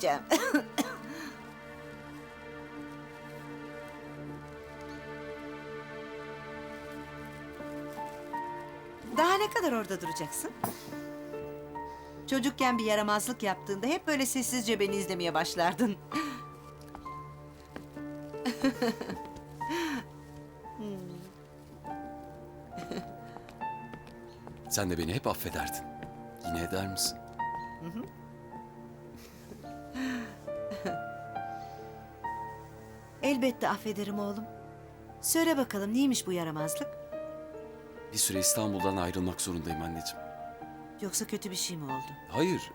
Cem. Daha ne kadar orada duracaksın? Çocukken bir yaramazlık yaptığında hep böyle sessizce beni izlemeye başlardın. Sen de beni hep affederdin. Yine eder misin? Elbette affederim oğlum. Söyle bakalım neymiş bu yaramazlık? Bir süre İstanbul'dan ayrılmak zorundayım anneciğim. Yoksa kötü bir şey mi oldu? Hayır.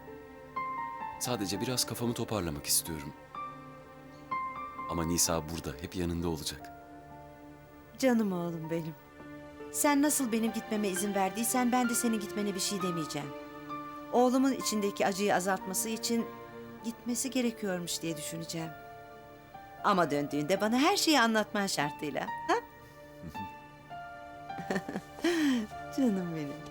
Sadece biraz kafamı toparlamak istiyorum. Ama Nisa burada, hep yanında olacak. Canım oğlum benim. Sen nasıl benim gitmeme izin verdiysen ben de senin gitmene bir şey demeyeceğim. Oğlumun içindeki acıyı azaltması için gitmesi gerekiyormuş diye düşüneceğim. Ama döndüğünde bana her şeyi anlatman şartıyla. Ha? Canım benim.